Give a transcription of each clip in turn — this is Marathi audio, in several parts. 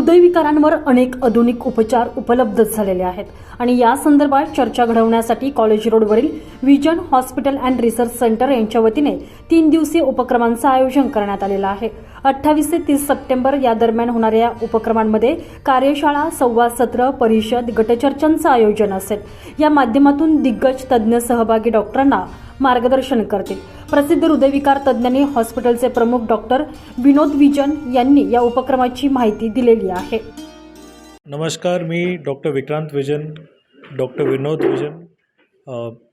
हृदयविकारांवर अनेक आधुनिक उपचार उपलब्ध झालेले आहेत. आणि या संदर्भात चर्चा घडवण्यासाठी कॉलेज रोडवरील Vijan hospital and research centre यांच्या वतीने तीन दिवसीय उपक्रमांचं आयोजन करण्यात आलेलं आहे. अठ्ठावीस ते तीस सप्टेंबर या दरम्यान होणाऱ्या या उपक्रमांमध्ये कार्यशाळा संवाद सत्र परिषद गटचर्चांचं आयोजन असेल. या माध्यमातून दिग्गज तज्ज्ञ सहभागी डॉक्टरांना मार्गदर्शन करतील. प्रसिद्ध हृदयविकार तज्ज्ञांनी हॉस्पिटलचे प्रमुख डॉक्टर विनोद विजन यांनी या उपक्रमाची माहिती दिलेली आहे. नमस्कार मी doctor Vikrant Vijan doctor Vinod Vijan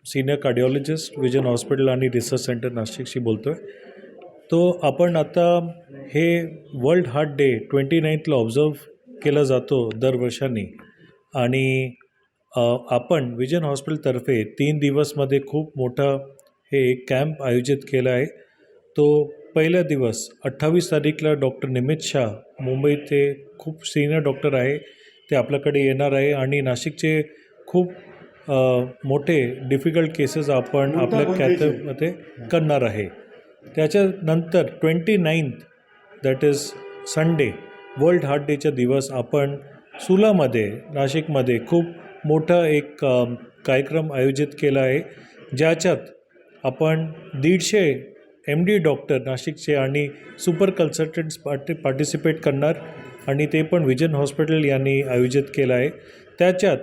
senior cardiologist Vijan hospital आणि रिसर्च सेंटर नाशिकशी बोलतो आहे तो आपण आता हे वर्ल्ड हार्ट डे ट्वेंटी नाईन्थला ऑब्झर्व केला जातो दरवर्षांनी. आणि आपण विजन हॉस्पिटलतर्फे तीन दिवसमध्ये खूप मोठा हे एक कॅम्प आयोजित केला आहे. तो पहिला दिवस अठ्ठावीस तारीखला डॉक्टर निमित शाह मुंबईचे खूप सिनियर डॉक्टर आहे. ते आपल्याकडे येणार आहे आणि नाशिकचे खूप मोठे डिफिकल्ट केसेस आपण आपल्या कॅथमध्ये करणार आहे. त्याच्यानंतर twenty ninth that is Sunday world heart डेचा दिवस आपण सुलामध्ये नाशिकमध्ये खूप मोठा एक कार्यक्रम आयोजित केला आहे. ज्याच्यात आपण दीडशे एम डी डॉक्टर नाशिकचे आणि सुपर कन्सल्टंट्स पार्टी पार्टिसिपेट करणार आणि ते पण विजन हॉस्पिटल यांनी आयोजित केलं आहे. त्याच्यात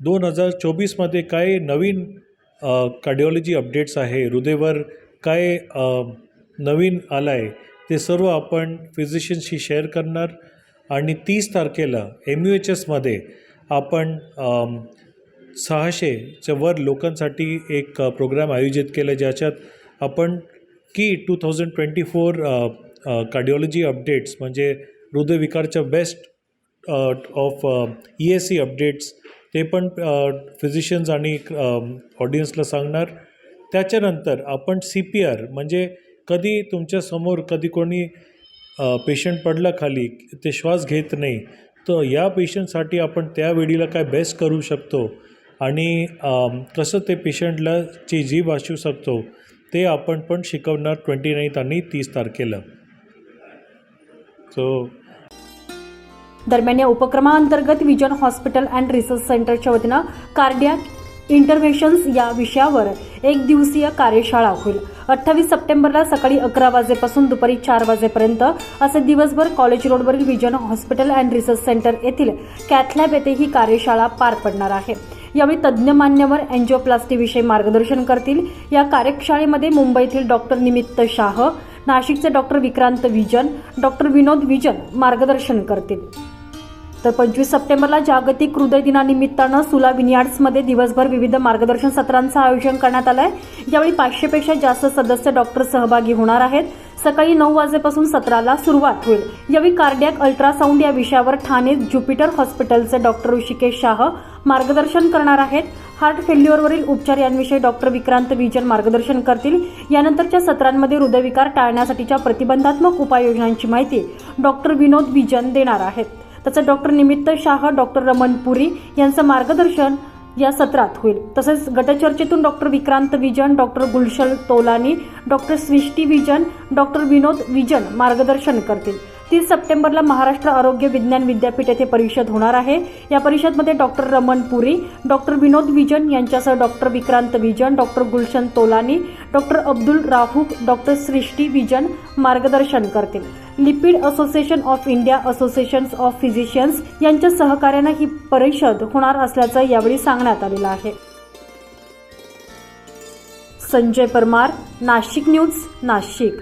दोन हजार चोवीसमध्ये काय नवीन कार्डिओलॉजी अपडेट्स आहे हृदयवर काय नवीन आलं आहे ते सर्व आपण फिजिशियनशी शेअर करणार. आणि तीस तारखेला एम यू एच एसमध्ये आपण सहाशेच्या वर लोकांसाठी एक प्रोग्राम आयोजित केला ज्याच्यात आपण की two thousand twenty four cardiology updates म्हणजे हृदयविकारच्या best of E S C updates ते पण uh, फिजिशियन्स आणि um, ऑडियन्सला सांगणार. त्याच्यानंतर आपण सी पी आर म्हणजे कधी तुमच्यासमोर कधी कोणी uh, पेशंट पडला खाली ते श्वास घेत नाही तर या पेशंटसाठी आपण त्या वेळीला काय बेस्ट करू शकतो? आणि um, कसं ते पेशंटला ची जीभ असू शकतो? ते आपण पण शिकवणार. ट्वेंटी नाईन्थ आणि तीस तारखेला. सो दरम्यान या उपक्रमाअंतर्गत विजन हॉस्पिटल अँड रिसर्च सेंटरच्या वतीनं कार्डियाक इंटरव्हेशन्स या विषयावर एक दिवसीय कार्यशाळा होईल. अठ्ठावीस सप्टेंबरला सकाळी अकरा वाजेपासून दुपारी चार वाजेपर्यंत असे दिवसभर कॉलेज रोडवरील Vijan hospital and research centre येथील कॅथलॅब येथे ही कार्यशाळा पार पडणार आहे. यावेळी तज्ज्ञ मान्यवर अँजिओप्लास्टीविषयी मार्गदर्शन करतील. या कार्यशाळेमध्ये मुंबईतील डॉक्टर निमित्त शाह नाशिकचे डॉक्टर विक्रांत विजन डॉक्टर विनोद विजन मार्गदर्शन करतील. तर पंचवीस सप्टेंबरला जागतिक हृदय दिनानिमित्तानं सुला विनियार्ड्समध्ये दिवसभर विविध मार्गदर्शन सत्रांचं आयोजन करण्यात आलं आहे यावेळी पाचशेपेक्षा जास्त सदस्य डॉक्टर सहभागी होणार आहेत. सकाळी नऊ वाजेपासून सत्राला सुरुवात होईल. यावेळी कार्डियाक अल्ट्रासाऊंड या विषयावर ठाणे ज्युपिटर हॉस्पिटलचे डॉक्टर ऋषिकेश शाह मार्गदर्शन करणार आहेत. हार्ट फेल्युअरवरील उपचार यांविषयी डॉक्टर विक्रांत विजन मार्गदर्शन करतील. यानंतरच्या सत्रांमध्ये हृदयविकार टाळण्यासाठीच्या प्रतिबंधात्मक उपाययोजनांची माहिती डॉक्टर विनोद विजन देणार आहेत. तसंच डॉक्टर निमित्त शाह डॉक्टर रमण पुरी यांचं मार्गदर्शन या सत्रात होईल. तसेच गटचर्चेतून doctor Vikrant Vijan doctor Gulshan Tolani doctor Srishti Vijan doctor Vinod Vijan मार्गदर्शन करतील. तीस सप्टेंबरला महाराष्ट्र आरोग्य विज्ञान विद्यापीठ येथे परिषद होणार आहे. या परिषदमध्ये डॉक्टर रमण पुरी डॉक्टर विनोद विजन यांच्यासह doctor Vikrant Vijan doctor Gulshan Tolani doctor Abdul राहूक doctor सृष्टी विजन मार्गदर्शन करतील. Lipid association of India associations of physicians यांच्या सहकार्यानं ही परिषद होणार असल्याचं यावेळी सांगण्यात आलेलं आहे. संजय परमार नाशिक न्यूज नाशिक.